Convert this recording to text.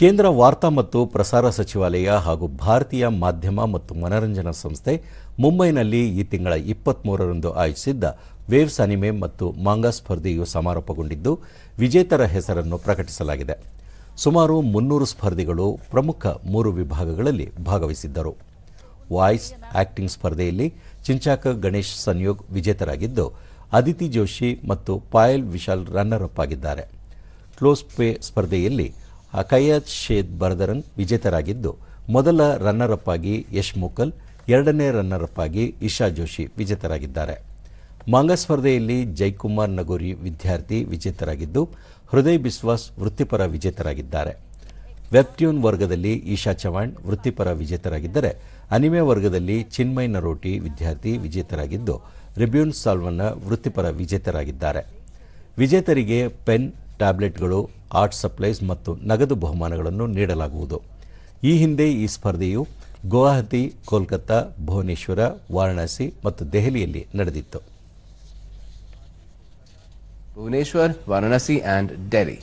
ಕೇಂದ್ರ ವಾರ್ತಾ ಮತ್ತು ಪ್ರಸಾರ ಸಚಿವಾಲಯ ಹಾಗೂ ಭಾರತೀಯ ಮಾಧ್ಯಮ ಮತ್ತು ಮನರಂಜನಾ ಸಂಸ್ಥೆ ಮುಂಬೈನಲ್ಲಿ ಈ ತಿಂಗಳ ಇಪ್ಪತ್ಮೂರರಂದು ಆಯೋಜಿಸಿದ್ದ ವೇವ್ಸ್ ಅನಿಮೆ ಮತ್ತು ಮಾಂಗಾ ಸ್ಪರ್ಧೆಯು ಸಮಾರೋಪಗೊಂಡಿದ್ದು, ವಿಜೇತರ ಹೆಸರನ್ನು ಪ್ರಕಟಿಸಲಾಗಿದೆ. ಸುಮಾರು ಮುನ್ನೂರು ಸ್ಪರ್ಧಿಗಳು ಪ್ರಮುಖ ಮೂರು ವಿಭಾಗಗಳಲ್ಲಿ ಭಾಗವಹಿಸಿದ್ದರು. ವಾಯ್ಸ್ ಆಕ್ಟಿಂಗ್ ಸ್ಪರ್ಧೆಯಲ್ಲಿ ಚಿಂಚಾಕ ಗಣೇಶ್ ಸಂಯೋಗ್ ವಿಜೇತರಾಗಿದ್ದು ಅದಿತಿ ಜೋಶಿ ಮತ್ತು ಪಾಯಲ್ ವಿಶಾಲ್ ರನ್ನರ್ ಅಪ್ ಆಗಿದ್ದಾರೆ. ಕ್ಲೋಸ್ ಪೇ ಸ್ಪರ್ಧೆಯಲ್ಲಿ ಅಕಯತ್ ಶೇದ್ ಬರ್ದರನ್ ವಿಜೇತರಾಗಿದ್ದು, ಮೊದಲ ರನ್ನರ್ ಅಪ್ ಆಗಿ ಯಶ್ ಮುಕಲ್, ಎರಡನೇ ರನ್ನರ್ ಅಪ್ ಆಗಿ ಇಶಾ ಜೋಶಿ ವಿಜೇತರಾಗಿದ್ದಾರೆ. ಮಾಂಗ ಸ್ಪರ್ಧೆಯಲ್ಲಿ ಜೈಕುಮಾರ್ ನಗೋರಿ ವಿದ್ಯಾರ್ಥಿ ವಿಜೇತರಾಗಿದ್ದು, ಹೃದಯ್ ಬಿಸ್ವಾಸ್ ವೃತ್ತಿಪರ ವಿಜೇತರಾಗಿದ್ದಾರೆ. ವೆಬ್ಟ್ಯೂನ್ ವರ್ಗದಲ್ಲಿ ಈಶಾ ಚವಾಣ್ ವೃತ್ತಿಪರ ವಿಜೇತರಾಗಿದ್ದರೆ, ಅನಿಮೆ ವರ್ಗದಲ್ಲಿ ಚಿನ್ಮಯ್ ನರೋಟಿ ವಿದ್ಯಾರ್ಥಿ ವಿಜೇತರಾಗಿದ್ದು, ರಿಬ್ಯೂನ್ ಸಾಲ್ವನ್ನ ವೃತ್ತಿಪರ ವಿಜೇತರಾಗಿದ್ದಾರೆ. ವಿಜೇತರಿಗೆ ಪೆನ್ ಟ್ಯಾಬ್ಲೆಟ್ಗಳು, ಆರ್ಟ್ ಸಪ್ಲೈಸ್ ಮತ್ತು ನಗದು ಬಹುಮಾನಗಳನ್ನು ನೀಡಲಾಗುವುದು ಈ ಹಿಂದೆ ಈ ಸ್ಪರ್ಧೆಯು ಗುವಾಹತಿ, ಕೋಲ್ಕತ್ತಾ, ಭುವನೇಶ್ವರ, ವಾರಣಾಸಿ ಮತ್ತು ದೆಹಲಿಯಲ್ಲಿ ನಡೆದಿತ್ತು ಭುವನೇಶ್ವರ್, ವಾರಣಾಸಿ ಆ್ಯಂಡ್ Delhi.